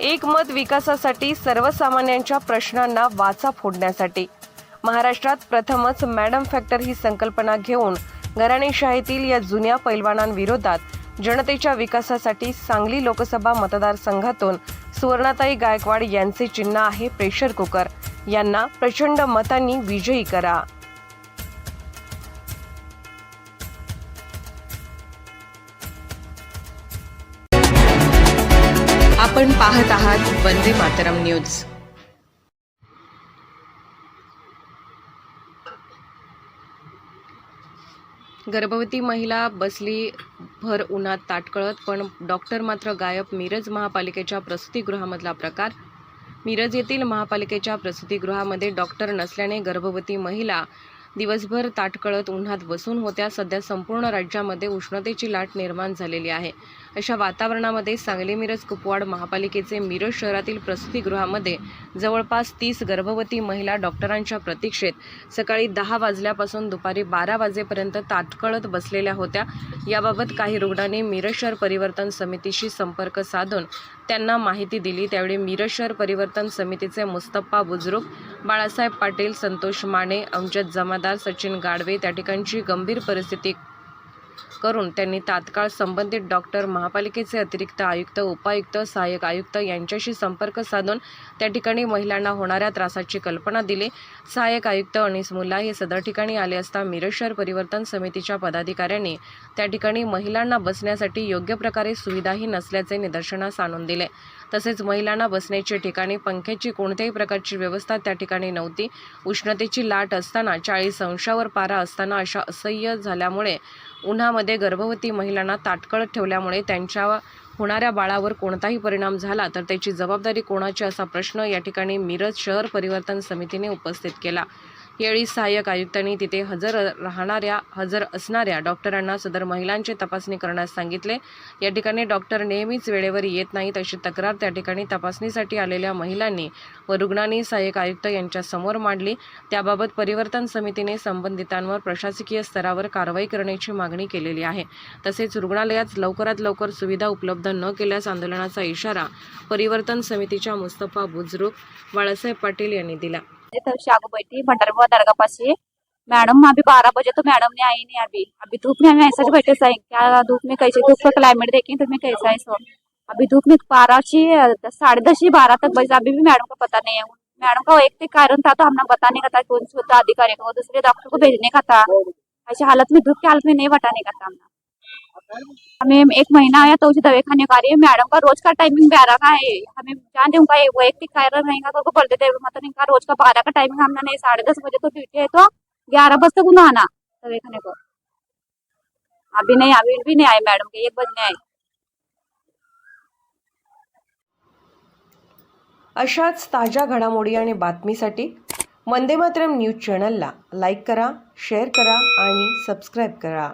एकमत विकासासाठी सर्वसामान्यांच्या प्रश्नांना वाचा फोडण्यासाठी. महाराष्ट्रात प्रथमच मॅडम फॅक्टर ही संकल्पना घेऊन घराणेशाहीतील या जुन्या पैलवानांविरोधात जनतेच्या विकासासाठी सांगली लोकसभा मतदारसंघातून सुवर्णाताई गायकवाड यांचे चिन्ह आहे प्रेशर कुकर. यांना प्रचंड मतांनी विजयी करा. आपण पाहत आहात वंदे मातरम न्यूज. गर्भवती महिला बसली भर उन्हात ताटकळत पण डॉक्टर मात्र गायब. मिरज महापालिकेच्या प्रसूतीगृहामधला प्रकार. मिरज येथील महापालिकेच्या प्रसूतीगृहामध्ये डॉक्टर नसल्याने गर्भवती महिला दिवसभर ताटकळत उन्हात बसून होत्या. सध्या संपूर्ण राज्यामध्ये उष्णतेची लाट निर्माण झालेली आहे. अशा वातावरणामध्ये सांगली मिरज कुपवाड महापालिकेचे मिरज शहरातील प्रसूतीगृहामध्ये जवळपास तीस गर्भवती महिला डॉक्टरांच्या प्रतीक्षेत सकाळी दहा वाजल्यापासून दुपारी बारा वाजेपर्यंत ताटकळत बसलेल्या होत्या. याबाबत काही रुग्णांनी मिरज शहर परिवर्तन समितीशी संपर्क साधून त्यांना माहिती दिली. त्यावेळी मिरज शहर परिवर्तन समितीचे मुस्तप्पा बुजरुक बाळासाहेब पाटील संतोष माने अमजद जमादार सचिन गाडवे त्या ठिकाणची गंभीर परिस्थिती करून त्यांनी तात्काळ संबंधित डॉक्टर महापालिकेचे अतिरिक्त आयुक्त उपायुक्त सहाय्यक आयुक्त यांच्याशी संपर्क साधून त्या ठिकाणी महिलांना होणाऱ्या त्रासाची कल्पना दिली. सहाय्यक आयुक्त अनिस मुल्ला हे सदर ठिकाणी आले असता मिरज शहर परिवर्तन समितीच्या पदाधिकाऱ्यांनी त्या ठिकाणी महिलांना बसण्यासाठी योग्य प्रकारे सुविधाही नसल्याचे निदर्शनास आणून दिले. तसेच महिलांना बसण्याची ठिकाणी पंख्याची कोणत्याही प्रकारची व्यवस्था त्या ठिकाणी नव्हती. उष्णतेची लाट असताना चाळीस अंशावर पारा असताना अशा असह्य झाल्यामुळे उन्हामध्ये गर्भवती महिलांना ताटकळत ठेवल्यामुळे त्यांच्या होणाऱ्या बाळावर कोणताही परिणाम झाला तर त्याची जबाबदारी कोणाची असा प्रश्न या ठिकाणी मिरज शहर परिवर्तन समितीने उपस्थित केला. यावेळी सहाय्यक आयुक्तांनी तिथे हजर राहणाऱ्या हजर असणाऱ्या डॉक्टरांना सदर महिलांची तपासणी करण्यास सांगितले. या ठिकाणी डॉक्टर नेहमीच वेळेवर येत नाहीत अशी तक्रार त्या ठिकाणी तपासणीसाठी आलेल्या महिलांनी व रुग्णांनी सहाय्यक आयुक्त यांच्यासमोर मांडली. त्याबाबत परिवर्तन समितीने संबंधितांवर प्रशासकीय स्तरावर कारवाई करण्याची मागणी केलेली आहे. तसेच रुग्णालयात लवकरात लवकर सुविधा उपलब्ध न केल्यास आंदोलनाचा इशारा परिवर्तन समितीच्या मुस्तफा बुजरुक बाळासाहेब पाटील यांनी दिला. तो शागो बैठी भंडारबुआ दरगाह पास मैडम अभी बारह बजे तो मैडम ने आई नहीं अभी अभी धूप में हमें ऐसा बैठे सही क्या धूप में कैसे धूप का क्लाइमेट देखें तो कैसा है सो अभी धूप में बारह से दस- साढ़े दस से बारह तक बजे अभी भी मैडम को पता नहीं है मैडम का एक कारण था तो हमने बताने का था कौन सा होता अधिकारी को दूसरे डॉक्टर को भेजने का था ऐसे हालत में धूप की हालत में नहीं बताने का था हमने हमें एक महीना आया तो उसे दवाई खाने का रही है। मैडम का रोज का टाइमिंग बारह का है। हमें जान उनका एक वैयक्तिक कारण रहेगा तो बोल देते मतलब इनका रोज का बारह का टाइमिंग हमने नहीं साढ़े दस बजे तो ड्यूटी है तो ग्यारह बजे तक उन्हें आना दवाई खाने को। अभी नहीं अभी भी नहीं आए मैडम के एक बजने आए। अशाच ताज्या घडामोडी आणि बातमीसाठी वंदे मातरम न्यूज चॅनलला लाईक करा शेअर करा आणि सबस्क्राईब करा.